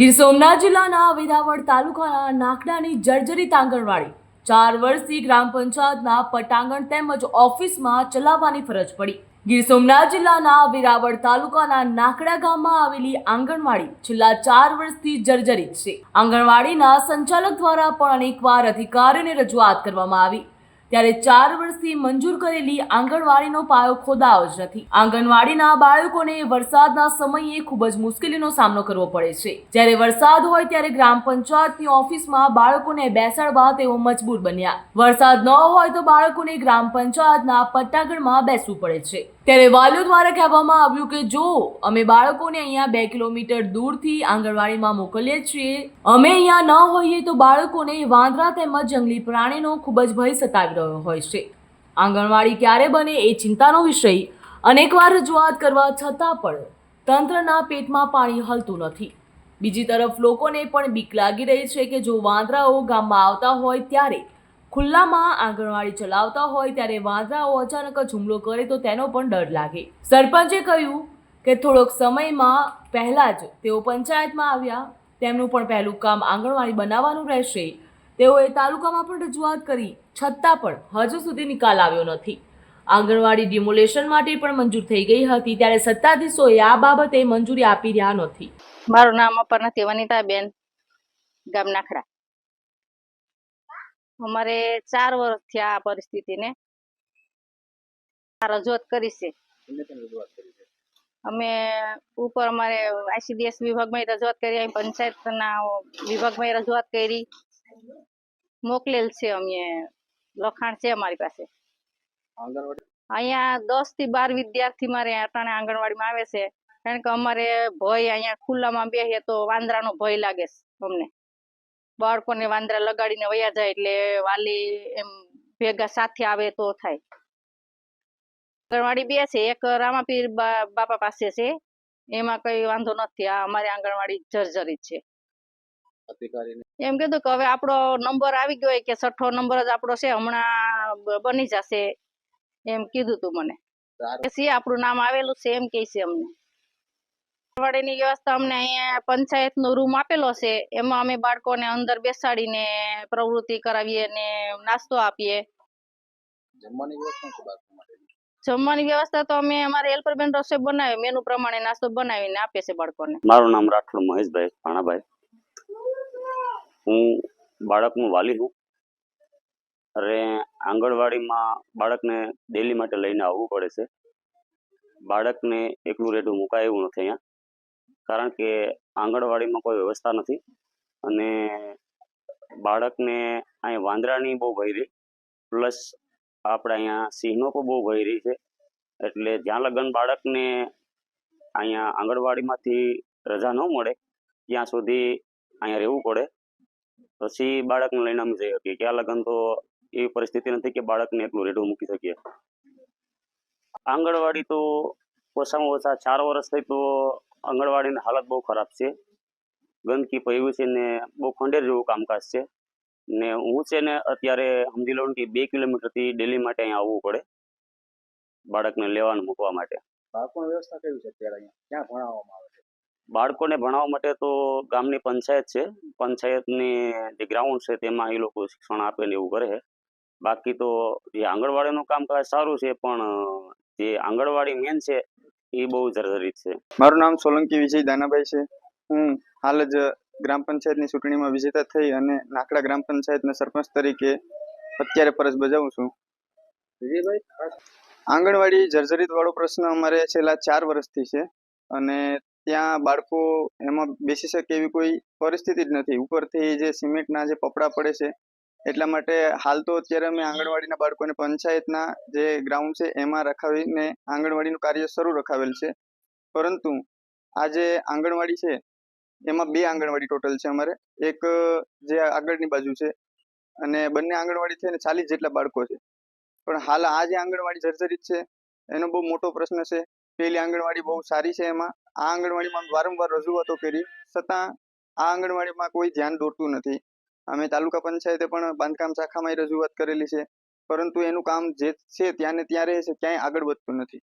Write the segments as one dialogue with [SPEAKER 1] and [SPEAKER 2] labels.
[SPEAKER 1] ગીર સોમનાથ જિલ્લાના વેરાવળ તાલુકાના નાકડાની જર્જરિત આંગણવાડી ચાર વર્ષથી ગ્રામ પંચાયતના પટાંગણ તેમજ ઓફિસમાં ચલાવવાની ફરજ પડી. ગીર સોમનાથ જિલ્લાના વેરાવળ તાલુકાના નાકડા ગામમાં આવેલી આંગણવાડી છેલ્લા ચાર વર્ષથી જર્જરિત છે. આંગણવાડીના સંચાલક દ્વારા પણ અનેકવાર અધિકારીઓને રજૂઆત કરવામાં આવી. ત્યારે ચાર વર્ષથી મંજૂર કરેલી આંગણવાડીનો પાયો ખોદાયો જ નથી. આંગણવાડીના બાળકોને વરસાદના સમયે ખૂબ જ મુશ્કેલીનો સામનો કરવો પડે છે. જ્યારે વરસાદ હોય ત્યારે ગ્રામ પંચાયતની ઓફિસમાં બાળકોને બેસાડવા તેઓ મજબૂર બન્યા. વરસાદ ન હોય તો બાળકોને ગ્રામ પંચાયતના પટ્ટાગઢમાં બેસવું પડે છે. ત્યારે વાલીઓ દ્વારા કહેવામાં આવ્યું કે, જો અમે બાળકોને અહીંયા બે કિલોમીટર દૂરથી આંગણવાડીમાં મોકલીએ છીએ, અમે અહીંયા ન હોઈએ તો બાળકોને વાંદરા તેમજ જંગલી પ્રાણીનો ખૂબ જ ભય સતાવી રહ્યો હોય છે. આંગણવાડી ક્યારે બને એ ચિંતાનો વિષય અનેકવાર રજૂઆત કરવા છતાં પણ તંત્રના પેટમાં પાણી હલતું નથી. બીજી તરફ લોકોને પણ બીક લાગી રહી છે કે જો વાંદરાઓ ગામમાં આવતા હોય ત્યારે ખુલ્લામાં આંગણવાડી ચલાવતા હોય ત્યારે વાંદરાઓ અચાનક જ હુમલો કરે તો તેનો પણ ડર લાગે. સરપંચે કહ્યું કે થોડોક સમયમાં પહેલાં જ તેઓ પંચાયતમાં આવ્યા. તેમનું પણ પહેલું કામ આંગણવાડી બનાવવાનું રહેશે. તેઓએ તાલુકામાં પણ રજૂઆત કરી છતાં પણ હજુ સુધી નિકાલ આવ્યો નથી. આંગણવાડી ડિમોલેશન માટે પણ મંજૂર થઈ ગઈ હતી ત્યારે સત્તાધીશોએ આ બાબતે મંજૂરી આપી રહ્યા નથી.
[SPEAKER 2] મારું નામ અપર્ણા નથી વનિતાબેન ગામ નાખડા અમારે ચાર વર્ષ થયા આ પરિસ્થિતિને. રજૂઆત કરી છે. અમે ઉપર અમારે આઈસીડીએસ વિભાગમાં રજૂઆત કરી પંચાયતના વિભાગમાં રજૂઆત કરી. મોકલેલ છે અમે લખાણ છે અમારી પાસે. અહીંયા દસથી બાર વિદ્યાર્થી મારે અટાણે આંગણવાડીમાં આવે છે. કારણ કે અમારે ભય અહીંયા ખુલ્લામાં બેસીએ તો વાંદરાનો ભય લાગે છે અમને. બાળકોને વાંદરા લગાડીને વયા જાય એટલે વાલી એમ ભેગા સાથે આવે તો થાય. આંગણવાડી બે છે એક રામાપીર બાપા પાસે છે. એમાં કઈ વાંધો નથી. આ અમારી આંગણવાડી જર્જરિત છે. એમ કીધું કે હવે આપણો નંબર આવી ગયો કે છઠ્ઠો નંબર જ આપણો છે હમણાં બની જશે. એમ કીધું તું મને. કે સી આપણું નામ આવેલું છે એમ કે છે અમને. અઠવાડિયાની વ્યવસ્થા અમને અહીંયા પંચાયતનો રૂમ આપેલો છે એમાં અમે બાળકોને અંદર બેસાડીને પ્રવૃત્તિ કરાવીએ ને નાસ્તો આપીએ.
[SPEAKER 3] જમવાની વ્યવસ્થા શું બાળકો માટે
[SPEAKER 2] જમવાની વ્યવસ્થા તો અમે અમારે હેલ્પર બેન રસોઈ બનાવી મેનુ પ્રમાણે નાસ્તો બનાવીને આપીએ છે બાળકોને.
[SPEAKER 4] મારું નામ રાઠોડ મહેશભાઈ ભાણાભાઈ હું બાળકનું વાલી છું. અરે, આંગણવાડીમાં બાળકને ડેલી માટે લઈને આવવું પડે છે. બાળકને એકલું રેડું મુકાય એવું નથી અહીંયા. કારણ કે આંગણવાડીમાં કોઈ વ્યવસ્થા નથી અને બાળકને અહીંયા વાંદરાની બહુ ભય રહી. પ્લસ આપણે અહીંયા સિંહનો પણ બહુ ભય રહી છે. એટલે જ્યાં લગન બાળકને અહીંયા આંગણવાડીમાંથી રજા ન મળે, ત્યાં સુધી અહીંયા રહેવું પડે. પછી બાળકને લઈને અમે જઈ શકીએ. ક્યાં લગન તો એવી પરિસ્થિતિ નથી કે બાળકને એકલું રેડું મૂકી શકીએ. આંગણવાડી તો ઓછામાં ઓછા ચાર વર્ષ થઈ તો આંગણવાડીની હાલત બહુ ખરાબ છે. ગંદકી પડ્યું છે ને બહુ ખંડેર જેવું કામકાજ છે. ને હું છે ને અત્યારે સમજી લો કે બે કિલોમીટરથી ડેલી માટે અહીંયા આવવું પડે બાળકને લેવાનું મૂકવા માટે.
[SPEAKER 3] બાળકોની વ્યવસ્થા કેવી છે અત્યારે અહીંયા? ક્યાં ભણાવવામાં આવે
[SPEAKER 4] બાળકોને ભણાવવા માટે તો ગામની પંચાયત છે. પંચાયતની જે ગ્રાઉન્ડ છે તેમાં એ લોકો શિક્ષણ આપે ને એવું કરે છે. બાકી તો જે આંગણવાડીનું કામકાજ સારું છે પણ જે આંગણવાડી મેન છે એ બહુ જર્જરિત છે.
[SPEAKER 5] મારું નામ સોલંકી વિજય દાનાભાઈ છે. હું હાલ જ ગ્રામ પંચાયતની ચૂંટણીમાં વિજેતા થઈ અને નાકડા ગ્રામ પંચાયતના સરપંચ તરીકે અત્યારે ફરજ બજાવું છું.
[SPEAKER 3] વિજયભાઈ
[SPEAKER 5] આંગણવાડી જર્જરિત વાળો પ્રશ્ન અમારે છેલ્લા ચાર વર્ષથી છે અને ત્યાં બાળકો એમાં બેસી શકે એવી કોઈ પરિસ્થિતિ જ નથી. ઉપરથી જે સિમેન્ટના જે પપડા પડે છે, એટલા માટે હાલ તો અત્યારે અમે આંગણવાડીના બાળકોને પંચાયતના જે ગ્રાઉન્ડ છે, એમાં રખાવીને આંગણવાડીનું કાર્ય શરૂ રખાવેલ છે. પરંતુ આ જે આંગણવાડી છે, એમાં બે આંગણવાડી ટોટલ છે અમારે. એક જે આગળની બાજુ છે અને બંને આંગણવાડી થઈને ચાલીસ જેટલા બાળકો છે. પણ હાલ આ જે આંગણવાડી જર્જરિત છે, એનો બહુ મોટો પ્રશ્ન છે. પેલી આંગણવાડી બહુ સારી છે એમાં આ આંગણવાડીમાં વારંવાર રજૂઆતો કરી, છતાં આ આંગણવાડીમાં કોઈ ધ્યાન દોરતું નથી. અમે તાલુકા પંચાયતે પણ બાંધકામ શાખામાં રજૂઆત કરેલી છે, પરંતુ એનું કામ જે છે ત્યાં ને ત્યાં રહે છે, ક્યાંય આગળ વધતું નથી.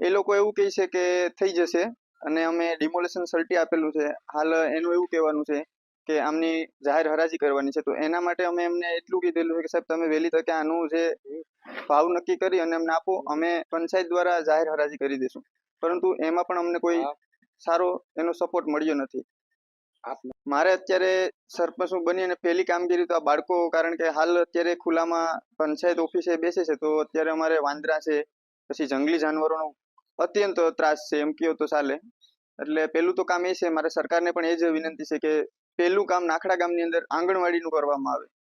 [SPEAKER 5] એ લોકો એવું કહે છે કે થઈ જશે, અને અમે ડિમોલેશન સર્ટી આપેલું છે. હાલ એનું એવું કહેવાનું છે કે આમની જાહેર હરાજી કરવાની છે. તો એના માટે અમે એમને એટલું કીધેલું છે કે સાહેબ, તમે વહેલી તકે આનું જે ભાવ નક્કી કરી અને અમને આપો. અમે પંચાયત દ્વારા જાહેર હરાજી કરી દઈશું. પરંતુ એમાં પણ અમને કોઈ સારો એનો સપોર્ટ મળ્યો નથી. મારે અત્યારે સરપંચ હું બની અને પહેલી કામગીરી તો આ બાળકો કારણ કે હાલ અત્યારે ખુલ્લામાં પંચાયત ઓફિસે બેસે છે તો અત્યારે અમારે વાંદરા છે પછી જંગલી જાનવરોનો અત્યંત ત્રાસ છે એમ કહો તો ચાલે. એટલે પહેલું તો કામ એ છે મારે સરકારને પણ એ જ વિનંતી છે કે પહેલું કામ નાખડા ગામની અંદર આંગણવાડીનું કરવામાં આવે.